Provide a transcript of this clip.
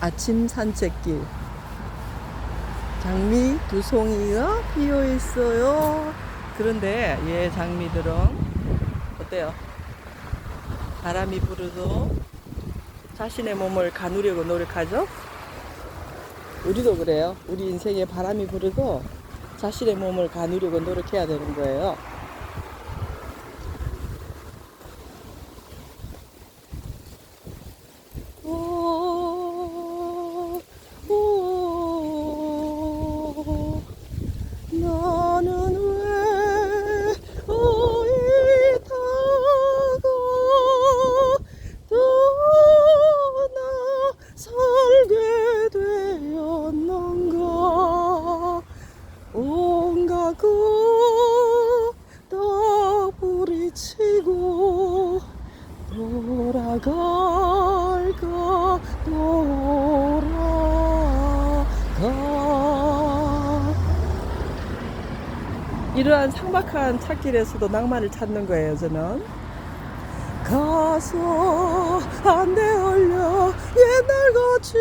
아침 산책길 장미 두 송이가 피어 있어요. 그런데 얘 장미들은 어때요? 바람이 불어도 자신의 몸을 가누려고 노력하죠? 우리도 그래요. 우리 인생에 바람이 불어도 자신의 몸을 가누려고 노력해야 되는 거예요. 온갖 것다 부리치고 돌아갈까 돌아가. 이러한 삭막한 찾길에서도 낭만을 찾는 거예요 저는. 가서 안내 올려 옛날 같이 서